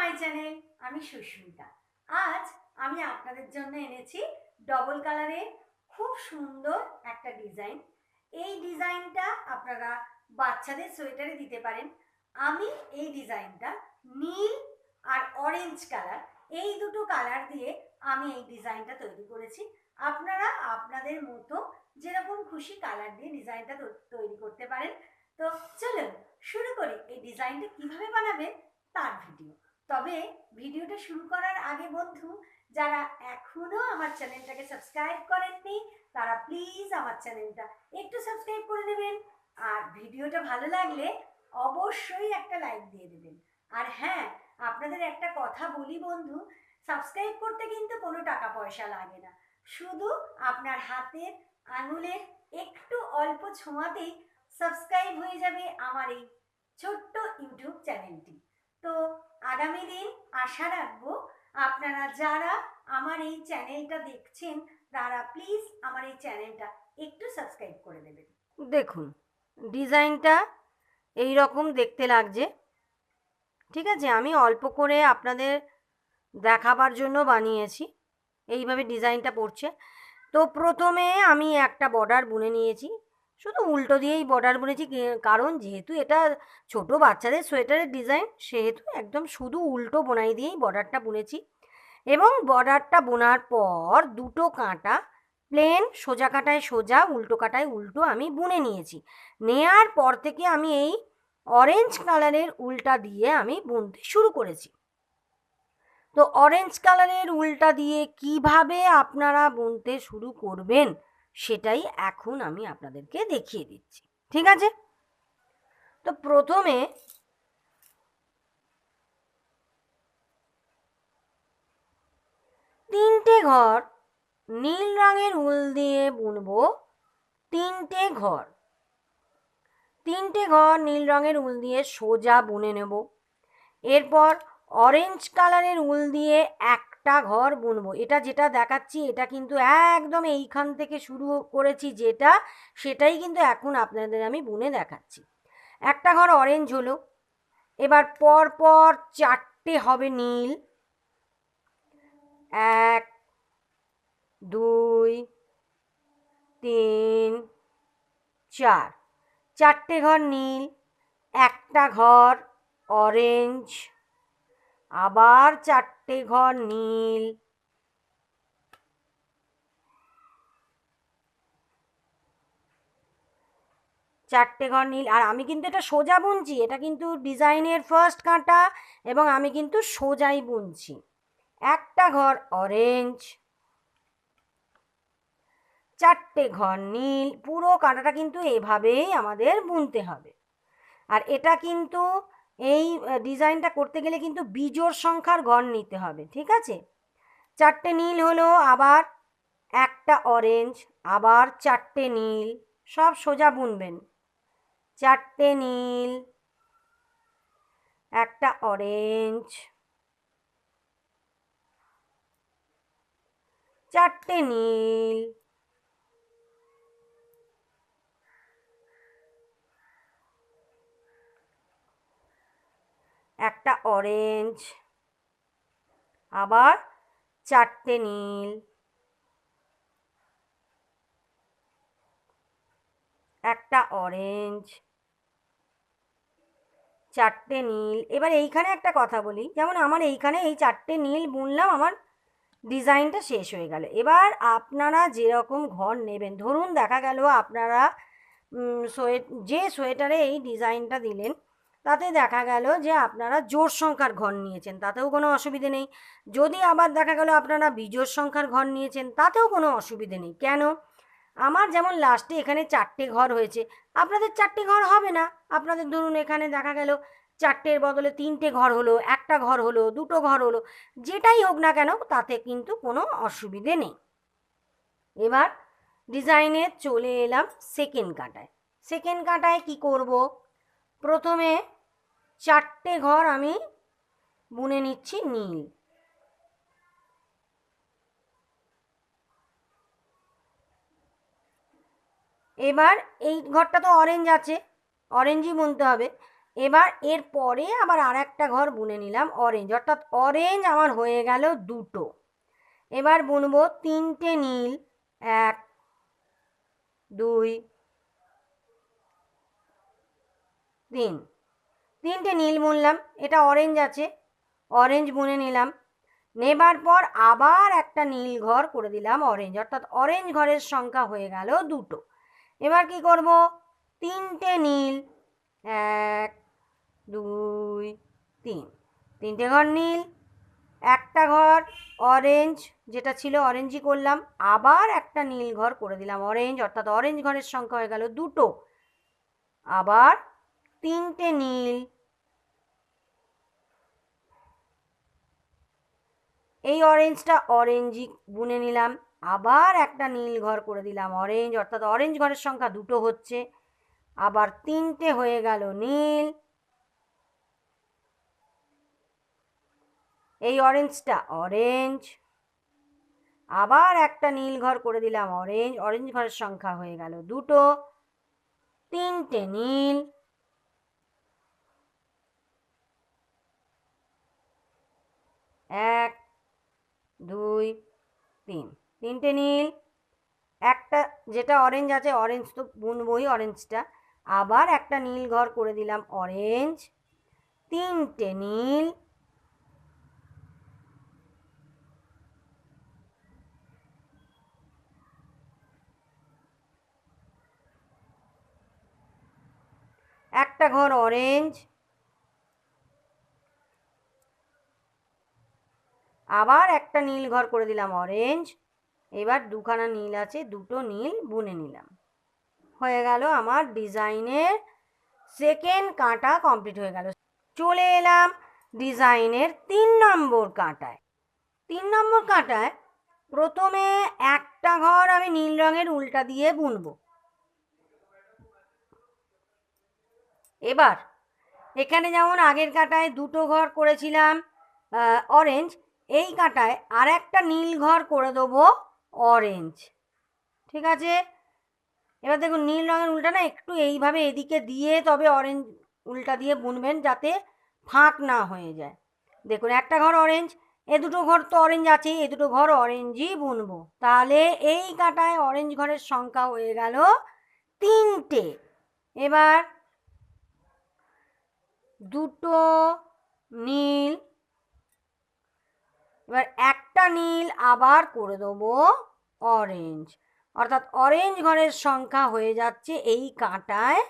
My channel আমি সুস্মিতা। আজ আমি আপনাদের জন্য এনেছি ডবল কালারের খুব সুন্দর একটা ডিজাইন এই ডিজাইনটা আপনারা বাচ্চাদের সোয়েটারে দিতে পারেন। আমি এই ডিজাইনটা নীল আর অরেঞ্জ কালার এই দুটো কালার দিয়ে আমি এই ডিজাইনটা তৈরি করেছি। আপনারা আপনাদের মতো যেরকম খুশি কালার দিয়ে ডিজাইনটা তৈরি করতে পারেন। তো চলুন, শুরু করি। এই ডিজাইনটা কীভাবে বানাবে তার ভিডিও তবে ভিডিওটা শুরু করার আগে বন্ধু, যারা এখনও আমার চ্যানেলটাকে সাবস্ক্রাইব করেননি, তারা প্লিজ আমার চ্যানেলটা একটু সাবস্ক্রাইব করে দেবেন আর ভিডিওটা ভালো লাগলে অবশ্যই একটা লাইক দিয়ে দেবেন। আর হ্যাঁ আপনাদের একটা কথা বলি বন্ধু, সাবস্ক্রাইব করতে কিন্তু কোনো টাকা পয়সা লাগে না। শুধু আপনার হাতের আঙুলের একটু অল্প ছোঁয়াতেই সাবস্ক্রাইব হয়ে যাবে আমার এই ছোট্ট ইউটিউব চ্যানেলটি। তো আগামী দিন আশা রাখব আপনারা যারা আমার এই চ্যানেলটা দেখছেন, তারা প্লিজ আমার এই চ্যানেলটা একটু সাবস্ক্রাইব করে দেবেন। দেখুন, ডিজাইনটা এই রকম দেখতে লাগছে। ঠিক আছে, আমি অল্প করে আপনাদের দেখাবার জন্য বানিয়েছি। এইভাবে ডিজাইনটা পড়ছে। তো প্রথমে আমি একটা বর্ডার বুনে নিয়েছি। শুধু উল্টো দিয়েই বর্ডার বুনেছি কারণ যেহেতু এটা ছোট বাচ্চাদের সোয়েটারের ডিজাইন সেহেতু একদম শুধু উল্টো বোনাই দিয়েই বর্ডারটা বুনেছি। এবং বর্ডারটা বোনার পর দুটো কাঁটা প্লেন সোজা কাঁটায় সোজা, উল্টো কাটায় উল্টো আমি বুনে নিয়েছি। নেয়ার পর থেকে আমি এই অরেঞ্জ কালারের উল্টা দিয়ে আমি বুনতে শুরু করেছি। তো অরেঞ্জ কালারের উল্টা দিয়ে কীভাবে আপনারা বুনতে শুরু করবেন? সেটাই এখন আমি আপনাদেরকে দেখিয়ে দিচ্ছি। ঠিক আছে? তো প্রথমে তিনটে ঘর নীল রঙের উল দিয়ে বুনবো তিনটে ঘর। তিনটে ঘর নীল রঙের উল দিয়ে সোজা বুনে নেব। এরপর অরেঞ্জ কালারের উল দিয়ে একটা ঘর বুনবো। এটা যেটা দেখাচ্ছি, এটা কিন্তু একদম এইখান থেকে শুরু করেছি যেটা, সেটাই কিন্তু এখন আপনাদের আমি বুনে দেখাচ্ছি। একটা ঘর অরেঞ্জ হলো, এবার পর পর চারটে হবে নীল। এক, দুই, তিন, চার। চারটে ঘর নীল, একটা ঘর অরেঞ্জ আবার চারটে ঘর নীল। চারটে ঘর নীল। আর আমি কিন্তু এটা সোজা বুনছি, এটা কিন্তু ডিজাইনের ফার্স্ট কাঁটা এবং আমি কিন্তু সোজাই বুনছি। একটা ঘর অরেঞ্জ চারটে ঘর নীল। পুরো কাঁটাটা কিন্তু এভাবেই আমাদের বুনতে হবে। আর এটা কিন্তু এই ডিজাইনটা করতে গেলে কিন্তু বিজোড় সংখ্যার ঘর নিতে হবে, ঠিক আছে? চারটে নীল হলো আবার একটা অরেঞ্জ আবার চারটে নীল, সব সোজা বুনবেন। চারটে নীল, একটা অরেঞ্জ চারটে নীল একটা অরেঞ্জ আবার চারটে নীল, একটা অরেঞ্জ চারটে নীল। এবার এইখানে একটা কথা বলি, যেমন আমার এইখানে এই চারটে নীল বুনলাম, আমার ডিজাইনটা শেষ হয়ে গেল। এবার আপনারা যেরকম ঘর নেবেন, ধরুন দেখা গেল আপনারা সোয়ে, যে সোয়েটারে এই ডিজাইনটা দিলেন তাতে দেখা গেল যে আপনারা জোর সংখ্যার ঘর নিয়েছেন, তাতেও কোনো অসুবিধে নেই। যদি আবার দেখা গেল আপনারা বিজোড় সংখ্যার ঘর নিয়েছেন, তাতেও কোনো অসুবিধে নেই। কেন? আমার যেমন লাস্টে এখানে চারটে ঘর হয়েছে, আপনাদের চারটে ঘর হবে না? আপনাদের ধরুন এখানে দেখা গেল চারটের বদলে তিনটে ঘর হলো, একটা ঘর হলো, দুটো ঘর হলো, যেটাই হোক না কেন, তাতে কিন্তু কোনো অসুবিধে নেই। এবার ডিজাইনে চলে এলাম সেকেন্ড কাঁটায়। সেকেন্ড কাঁটায় কি করব? প্রথমে চারটে ঘর আমি বুনে নিচ্ছি নীল। এবার এই ঘরটা তো অরেঞ্জ আছে অরেঞ্জই বুনতে হবে। এবার এর পরে আবার আর একটা ঘর বুনে নিলাম অরেঞ্জ অর্থাৎ অরেঞ্জ আমার হয়ে গেল দুটো। এবার বুনবো তিনটে নীল, এক, দুই তিন। তিনটে নীল বুনলাম, এটা অরেঞ্জ আছে অরেঞ্জ বুনে নিলাম। নেবার পর আবার একটা নীল ঘর করে দিলাম অরেঞ্জ অর্থাৎ অরেঞ্জ ঘরের সংখ্যা হয়ে গেল দুটো। এবার কি করব? তিনটে নীল, এক, দুই, তিন। তিনটে ঘর নীল, একটা ঘর অরেঞ্জ যেটা ছিল অরেঞ্জই করলাম, আবার একটা নীল ঘর করে দিলাম অরেঞ্জ অর্থাৎ অরেঞ্জ ঘরের সংখ্যা হয়ে গেল দুটো। আবার তিনটে নীল। এই অরেঞ্জটা অরেঞ্জই বুনে নিলাম। আবার একটা নীল ঘর করে দিলাম অরেঞ্জ অর্থাৎ অরেঞ্জ ঘরের সংখ্যা দুটো হচ্ছে। আবার তিনটে হয়ে গেল নীল। এই অরেঞ্জটা অরেঞ্জ আবার একটা নীল ঘর করে দিলাম অরেঞ্জ অরেঞ্জ ঘরের সংখ্যা হয়ে গেল দুটো। তিনটে নীল। এক, দুই, তিন। তিনটে নীল, একটা যেটা অরেঞ্জ আছে অরেঞ্জ তো বুনবই অরেঞ্জটা আবার একটা নীল ঘর করে দিলাম অরেঞ্জ তিনটে নীল, একটা ঘর অরেঞ্জ আবার একটা নীল ঘর করে দিলাম অরেঞ্জ এবার দুখানা নীল আছে, দুটো নীল বুনে নিলাম। হয়ে গেল আমার ডিজাইনের সেকেন্ড কাঁটা কমপ্লিট হয়ে গেল। চলে এলাম ডিজাইনের তিন নম্বর কাঁটায়। তিন নম্বর কাঁটায় প্রথমে একটা ঘর আমি নীল রঙের উল্টা দিয়ে বুনবো। এবার এখানে যেমন আগের কাঁটায় দুটো ঘর করেছিলাম অরেঞ্জ এই কাঁটায় আর একটা নীল ঘর করে দেবো অরেঞ্জ ঠিক আছে? এবার দেখুন, নীল রঙের উল্টা না একটু এইভাবে এদিকে দিয়ে তবে অরেঞ্জ উল্টা দিয়ে বুনবেন যাতে ফাঁক না হয়ে যায়। দেখুন, একটা ঘর অরেঞ্জ এ দুটো ঘর তো অরেঞ্জ আছে এ দুটো ঘর অরেঞ্জই বুনবো। তাহলে এই কাঁটায় অরেঞ্জ ঘরের সংখ্যা হয়ে গেল তিনটে। এবার দুটো নীল এবার একটা নীল আবার করে দেবো অরেঞ্জ অর্থাৎ অরেঞ্জ ঘরের সংখ্যা হয়ে যাচ্ছে এই কাঁটায়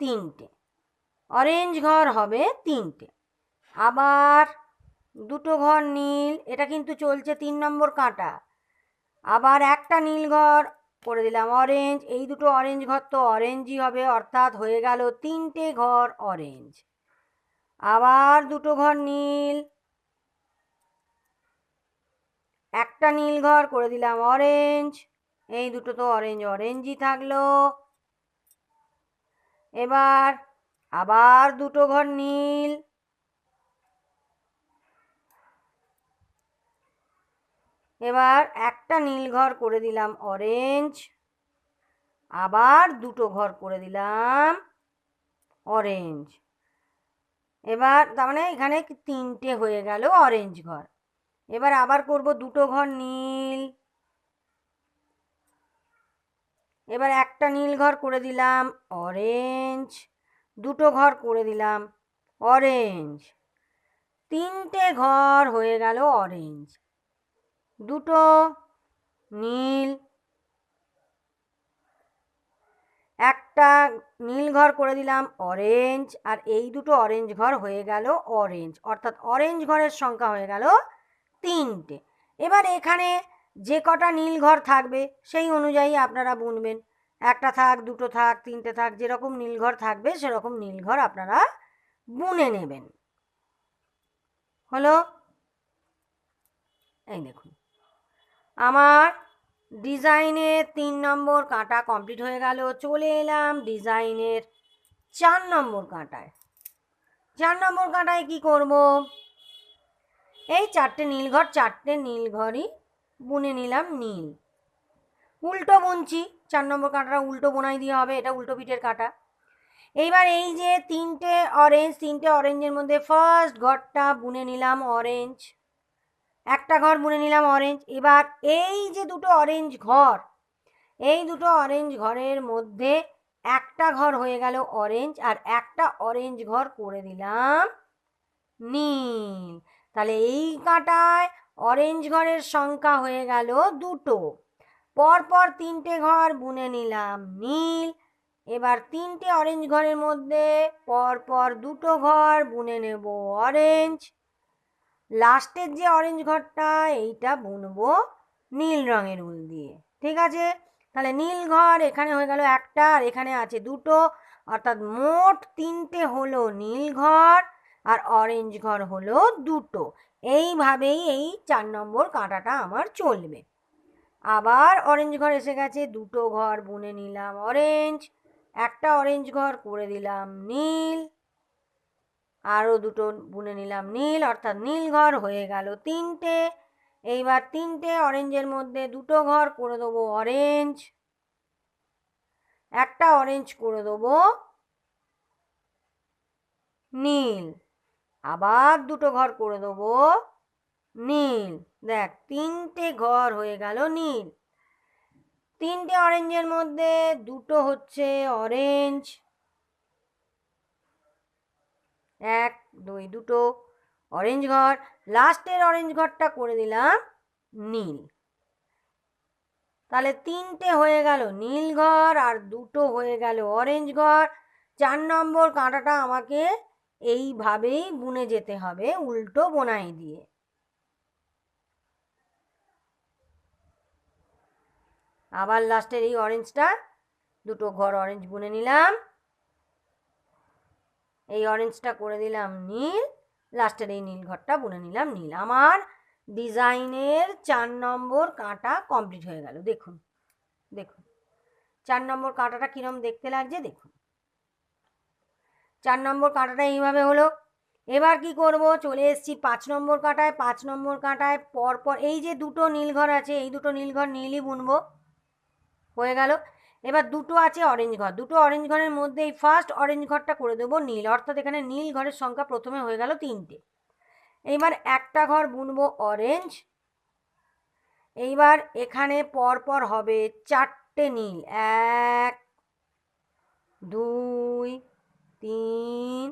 তিনটে। অরেঞ্জ ঘর হবে তিনটে। আবার দুটো ঘর নীল, এটা কিন্তু চলছে তিন নম্বর কাঁটা। আবার একটা নীল ঘর করে দিলাম অরেঞ্জ এই দুটো অরেঞ্জ ঘর তো অরেঞ্জই হবে, অর্থাৎ হয়ে গেল তিনটে ঘর অরেঞ্জ আবার দুটো ঘর নীল একটা নীল ঘর করে দিলাম অরেঞ্জ এই দুটো তো অরেঞ্জ অরেঞ্জই থাকল। এবার আবার দুটো ঘর নীল। এবার একটা নীল ঘর করে দিলাম অরেঞ্জ আবার দুটো ঘর করে দিলাম অরেঞ্জ এবার তার মানে এখানে তিনটে হয়ে গেল অরেঞ্জ ঘর। এবার আবার করব দুটো ঘর নীল। এবার একটা নীল ঘর করে দিলাম অরেঞ্জ দুটো ঘর করে দিলাম অরেঞ্জ তিনটে ঘর হয়ে গেল অরেঞ্জ দুটো নীল। একটা নীল ঘর করে দিলাম অরেঞ্জ আর এই দুটো অরেঞ্জ ঘর হয়ে গেল অরেঞ্জ অর্থাৎ অরেঞ্জ ঘরের সংখ্যা হয়ে গেল তিনটে। এবার এখানে যে কটা নীল ঘর থাকবে, সেই অনুযায়ী আপনারা বুনবেন। একটা থাক, দুটো থাক, তিনটে থাক, যেরকম নীল ঘর থাকবে, সেরকম নীল ঘর আপনারা বুনে নেবেন। হলো? এই দেখুন। আমার ডিজাইনের তিন নম্বর কাঁটা কমপ্লিট হয়ে গেল, চলে এলাম ডিজাইনের চার নম্বর কাঁটায়। চার নম্বর কাঁটায় কি করব? এই চারটে নীলঘর চারটে নীলঘরই বুনে নিলাম নীল। উল্টো বুনছি, চার নম্বর কাঁটাটা উল্টো বোনাই দিয়ে হবে, এটা উল্টো পিঠের কাঁটা। এইবার এই যে তিনটে অরেঞ্জ তিনটে অরেঞ্জের মধ্যে ফার্স্ট ঘরটা বুনে নিলাম অরেঞ্জ একটা ঘর বুনে নিলাম অরেঞ্জ এবার এই যে দুটো অরেঞ্জ ঘর, এই দুটো অরেঞ্জ ঘরের মধ্যে একটা ঘর হয়ে গেল অরেঞ্জ আর একটা অরেঞ্জ ঘর করে দিলাম নীল। তাহলে এই কাঁটায় অরেঞ্জ ঘরের সংখ্যা হয়ে গেল দুটো। পরপর তিনটে ঘর বুনে নিলাম নীল। এবার তিনটে অরেঞ্জ ঘরের মধ্যে পরপর দুটো ঘর বুনে নেব অরেঞ্জ লাস্টের যে অরেঞ্জ ঘরটা, এইটা বুনবো নীল রঙের উল দিয়ে। ঠিক আছে? তাহলে নীল ঘর এখানে হয়ে গেল একটা আর এখানে আছে দুটো। অর্থাৎ মোট তিনটে হলো নীল ঘর। আর অরেঞ্জ ঘর হলো দুটো। এইভাবেই এই চার নম্বর কাঁটাটা আমার চলবে। আবার অরেঞ্জ ঘর এসে গেছে, দুটো ঘর বুনে নিলাম অরেঞ্জ একটা অরেঞ্জ ঘর করে দিলাম নীল, আরও দুটো বুনে নিলাম নীল, অর্থাৎ নীল ঘর হয়ে গেল তিনটে। এইবার তিনটে অরেঞ্জের মধ্যে দুটো ঘর করে দেবো অরেঞ্জ একটা অরেঞ্জ করে দেবো নীল। আবার দুটো ঘর করে দেবো। নীল, দেখ, তিনটে ঘর হয়ে গেল নীল। তিনটে অরেঞ্জের মধ্যে, দুটো হচ্ছে অরেঞ্জ এক, দুই, দুটো অরেঞ্জ ঘর। লাস্টের অরেঞ্জ ঘরটা করে দিলাম নীল। তাহলে তিনটে হয়ে গেল নীল ঘর আর দুটো হয়ে গেল অরেঞ্জ ঘর। চার নম্বর কাঁটাটা আমাকে এইভাবেই বুনে যেতে হবে, উল্টো বোনাই দিয়ে। আবার লাস্টের এই অরেঞ্জটা দুটো ঘর অরেঞ্জ বুনে নিলাম। এই অরেঞ্জটা করে দিলাম নীল, লাস্টের এই নীল ঘরটা বুনে নিলাম নীল। আমার ডিজাইনের চার নম্বর কাঁটা কমপ্লিট হয়ে গেল, দেখুন দেখুন। চার নম্বর কাঁটাটা কীরকম দেখতে লাগছে, দেখুন। চার নম্বর কাঁটাটা এইভাবে হলো। এবার কি করব? চলে এসছি পাঁচ নম্বর কাঁটায়। পাঁচ নম্বর কাঁটায় পরপর এই যে দুটো নীলঘর আছে, এই দুটো নীলঘর নীলই বুনবো। হয়ে গেল। এবার দুটো আছে অরেঞ্জ ঘর। দুটো অরেঞ্জ ঘরের মধ্যে এই ফার্স্ট অরেঞ্জ ঘরটা করে দেবো নীল। অর্থাৎ এখানে নীল ঘরের সংখ্যা প্রথমে হয়ে গেল তিনটে। এইবার একটা ঘর বুনবো অরেঞ্জ এইবার এখানে পরপর হবে চারটে নীল। এক, দুই তিন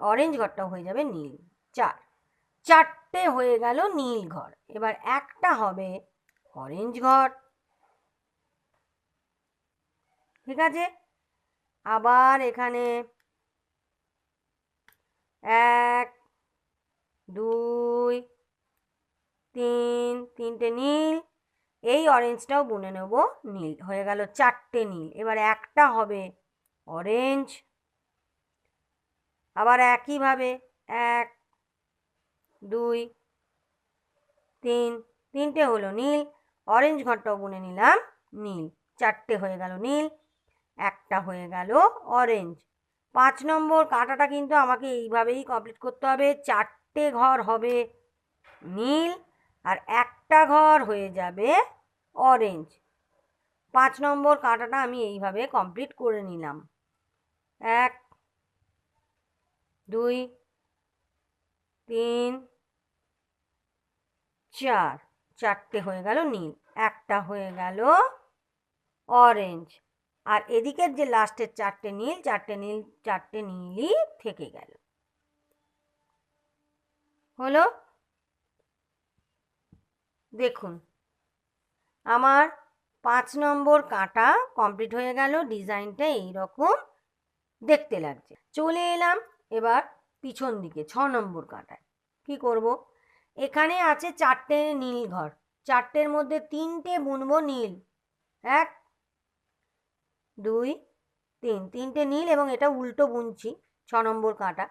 অরেঞ্জ ঘরটাও হয়ে যাবে নীল। চার, চারটে হয়ে গেল নীল ঘর। এবার একটা হবে অরেঞ্জ ঘর। ঠিক আছে? আবার এখানে এক, দুই, তিন, তিনটে নীল। এই অরেঞ্জটাও বুনে নেব নীল। হয়ে গেল চারটে নীল। এবার একটা হবে অরেঞ্জ আবার একইভাবে এক, দুই, তিন, তিনটে হলো নীল। অরেঞ্জ ঘরটাও বুনে নিলাম, নীল। চারটে হয়ে গেল নীল, একটা হয়ে গেল অরেঞ্জ পাঁচ নম্বর কাঁটাটা কিন্তু আমাকে এইভাবেই কমপ্লিট করতে হবে, চারটে ঘর হবে নীল আর একটা ঘর হয়ে যাবে অরেঞ্জ পাঁচ নম্বর কাঁটাটা আমি এইভাবে কমপ্লিট করে নিলাম। এক দুই, তিন, চার। চারটে হয়ে গেল নীল, একটা হয়ে গেল অরেঞ্জ আর এদিকের যে লাস্টের চারটে নীল চারটে নীল, চারটে নীলই থেকে গেল। হলো? দেখুন, আমার পাঁচ নম্বর কাটা কমপ্লিট হয়ে গেল ডিজাইনটা এইরকম দেখতে লাগছে। চলে এলাম এবার পিছন দিকে, ছ নম্বর কাটায়। কি করব? এখানে আছে চারটে নীল ঘর। চারটের মধ্যে তিনটে বুনবো নীল। এক, দুই, তিন। তিনটে নীল এবং এটা উল্টো বুনছি, ছ নম্বর কাঁটা।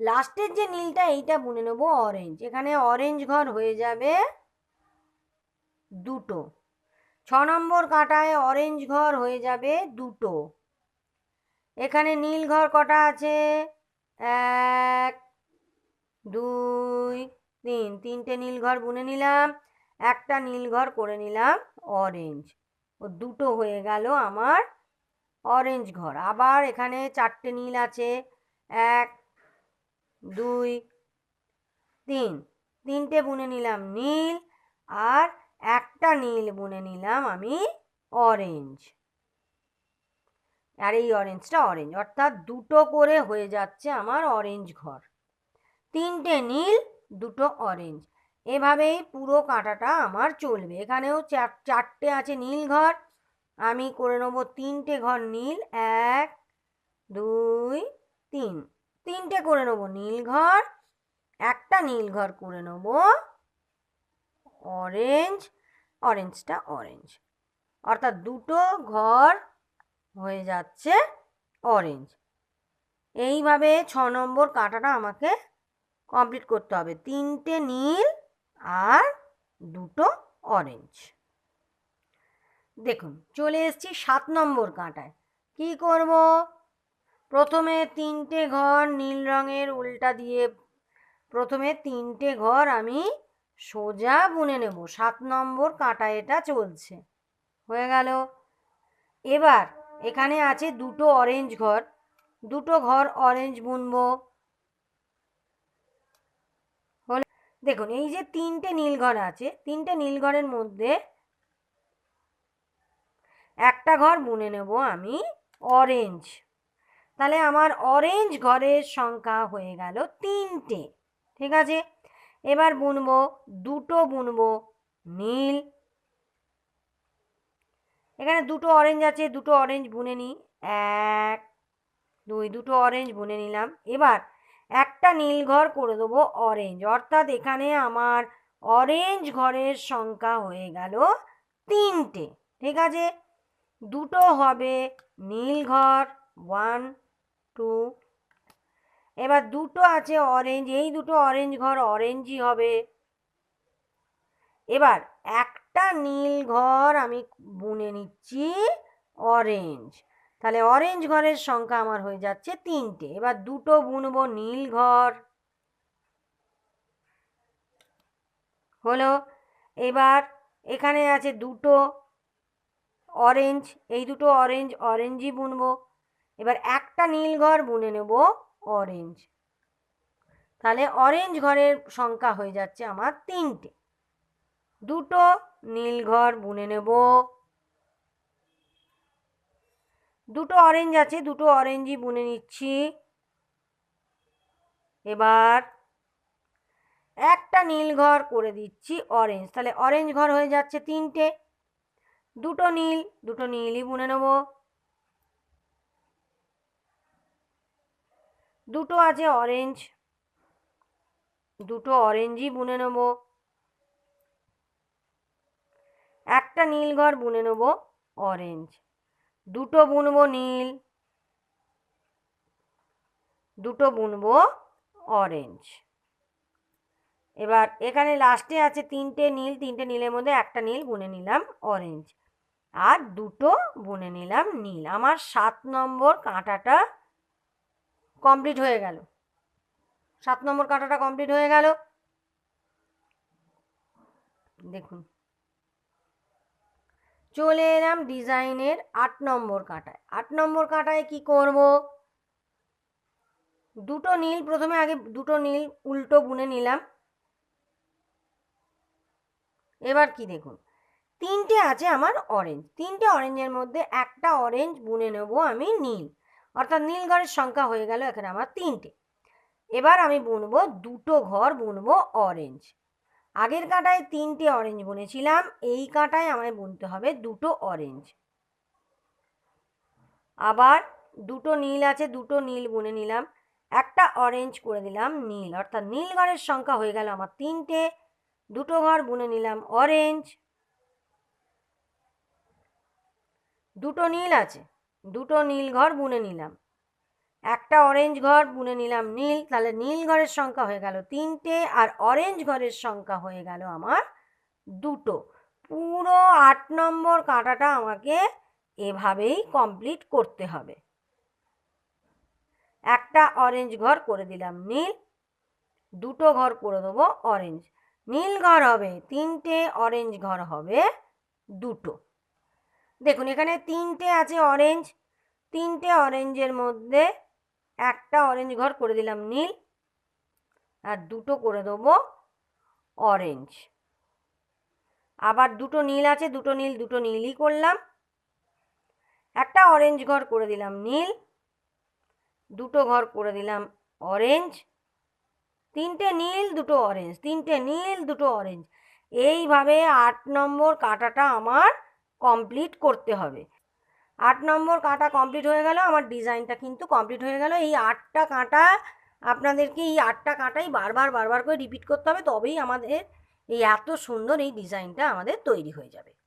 লাস্টের যে নীলটা, এইটা বুনে নেব অরেঞ্জ এখানে অরেঞ্জ ঘর হয়ে যাবে দুটো। ছ নম্বর কাঁটায় অরেঞ্জ ঘর হয়ে যাবে দুটো। এখানে নীল ঘর কটা আছে? এক, দুই, তিন। তিনটে নীল ঘর বুনে নিলাম, একটা নীল ঘর করে নিলাম অরেঞ্জ ও দুটো হয়ে গেল আমার অরেঞ্জ ঘর। আবার এখানে চারটে নীল আছে। এক, দুই, তিন। তিনটে বুনে নিলাম নীল আর একটা নীল বুনে নিলাম আমি অরেঞ্জ আর এই অরেঞ্জটা অরেঞ্জ অর্থাৎ দুটো করে হয়ে যাচ্ছে আমার অরেঞ্জ ঘর। তিনটে নীল, দুটো অরেঞ্জ এভাবেই পুরো কাঁটাটা আমার চলবে। এখানেও চার- চারটে আছে নীল ঘর। আমি করে নেব তিনটে ঘর নীল, এক, দুই, তিন। তিনটে করে নেব নীল ঘর, একটা নীল ঘর করে নেব অরেঞ্জ অরেঞ্জটা অরেঞ্জ অর্থাৎ দুটো ঘর হয়ে যাচ্ছে অরেঞ্জ এইভাবে ছ নম্বর কাঁটাটা আমাকে কমপ্লিট করতে হবে। তিনটে নীল আর দুটো অরেঞ্জ দেখুন, চলে এসেছি সাত নম্বর কাঁটায়। কি করব? প্রথমে তিনটে ঘর নীল রঙের উল্টা দিয়ে প্রথমে তিনটে ঘর আমি সোজা বুনে নেব। সাত নম্বর কাঁটা এটা চলছে। হয়ে গেল। এবার এখানে আছে দুটো অরেঞ্জ ঘর। দুটো ঘর অরেঞ্জ বুনবো। হলো দেখুন, এই যে তিনটে নীল ঘর আছে, তিনটে নীল ঘরের মধ্যে একটা ঘর বুনে নেব আমি অরেঞ্জ তাহলে আমার অরেঞ্জ ঘরের সংখ্যা হয়ে গেল তিনটে। ঠিক আছে? এবার বুনবো, দুটো বুনবো নীল। এখানে দুটো অরেঞ্জ আছে, দুটো অরেঞ্জ বুনে নিই। এক, দুই, দুটো অরেঞ্জ বুনে নিলাম। এবার একটা নীল ঘর করে দেবো অরেঞ্জ অর্থাৎ এখানে আমার অরেঞ্জ ঘরের সংখ্যা হয়ে গেল তিনটে। ঠিক আছে? দুটো হবে নীল ঘর ওয়ান টু এবার দুটো আছে অরেঞ্জ এই দুটো অরেঞ্জ ঘর অরেঞ্জই হবে। এবার একটা নীল ঘর আমি বুনে নিচ্ছি অরেঞ্জ তাহলে অরেঞ্জ ঘরের সংখ্যা আমার হয়ে যাচ্ছে তিনটে। এবার দুটো বুনবো নীল ঘর। হলো, এবার এখানে আছে দুটো অরেঞ্জ এই দুটো অরেঞ্জ অরেঞ্জই বুনবো। এবার একটা নীল ঘর বুনে নেব অরেঞ্জ তাহলে অরেঞ্জ ঘরের সংখ্যা হয়ে যাচ্ছে আমার তিনটে। দুটো নীল ঘর, বুনে নেব। দুটো অরেঞ্জ আছে, দুটো অরেঞ্জই বুনে নিচ্ছি। এবার একটা নীল ঘর করে দিচ্ছি অরেঞ্জ তাহলে অরেঞ্জ ঘর হয়ে যাচ্ছে তিনটে। দুটো নীল, দুটো নীলই বুনে নেব। দুটো আছে অরেঞ্জ দুটো অরেঞ্জই বুনে নেব। একটা নীল ঘর বুনে নেব অরেঞ্জ দুটো বুনবো নীল, দুটো বুনবো অরেঞ্জ এবার এখানে লাস্টে আছে তিনটে নীল, তিনটে নীলের মধ্যে একটা নীল বুনে নিলাম অরেঞ্জ আর দুটো বুনে নিলাম নীল। আমার সাত নম্বর কাঁটাটা কমপ্লিট হয়ে গেল। সাত নম্বর কাঁটাটা কমপ্লিট হয়ে গেল। দেখুন চলে এলাম ডিজাইনের আট নম্বর কাঁটায়। আট নম্বর কাঁটায় কি করব? দুটো নীল, প্রথমে আগে দুটো নীল উল্টো বুনে নিলাম। এবার কি দেখুন? তিনটে আছে আমার অরেঞ্জ তিনটে অরেঞ্জের মধ্যে একটা অরেঞ্জ বুনে নেব আমি নীল। অর্থাৎ নীল ঘরের সংখ্যা হয়ে গেল এখানে আমার তিনটে। এবার আমি বুনবো, দুটো ঘর বুনবো অরেঞ্জ আগের কাঁটায় তিনটে অরেঞ্জ বুনেছিলাম, এই কাঁটায় আমায় বুনতে হবে দুটো অরেঞ্জ আবার দুটো নীল আছে, দুটো নীল বুনে নিলাম, একটা অরেঞ্জ করে দিলাম নীল। অর্থাৎ নীল ঘরের সংখ্যা হয়ে গেল আমার তিনটে, দুটো ঘর বুনে নিলাম অরেঞ্জ দুটো নীল আছে, দুটো নীল ঘর বুনে নিলাম। একটা অরেঞ্জ ঘর, বুনে নিলাম নীল, তাহলে নীল ঘরের সংখ্যা হয়ে গেল তিনটে আর অরেঞ্জ ঘরের সংখ্যা হয়ে গেল আমার দুটো। পুরো আট নম্বর কাঁটাটা আমাকে এভাবেই কমপ্লিট করতে হবে। একটা অরেঞ্জ ঘর করে দিলাম নীল, দুটো ঘর করে দেবো অরেঞ্জ নীল ঘর হবে, তিনটে অরেঞ্জ ঘর হবে দুটো। দেখুন, এখানে তিনটে আছে অরেঞ্জ তিনটে অরেঞ্জের মধ্যে একটা অরেঞ্জ ঘর করে দিলাম, নীল। আর দুটো করে দেবো অরেঞ্জ আবার দুটো নীল আছে, দুটো নীল, দুটো নীলই করলাম। একটা অরেঞ্জ ঘর করে দিলাম, নীল। দুটো ঘর করে দিলাম অরেঞ্জ তিনটে নীল, দুটো অরেঞ্জ তিনটে নীল, দুটো অরেঞ্জ এইভাবে আট নম্বর কাঁটাটা আমার কমপ্লিট করতে হবে। আট নম্বর কাঁটা কমপ্লিট হয়ে গেল, আমার ডিজাইনটা কিন্তু কমপ্লিট হয়ে গেল। এই আটটা কাঁটা আপনাদেরকে এই আটটা কাঁটাই বারবার বারবার করে রিপিট করতে হবে, তবেই আমাদের এই এত সুন্দর এই ডিজাইনটা আমাদের তৈরি হয়ে যাবে।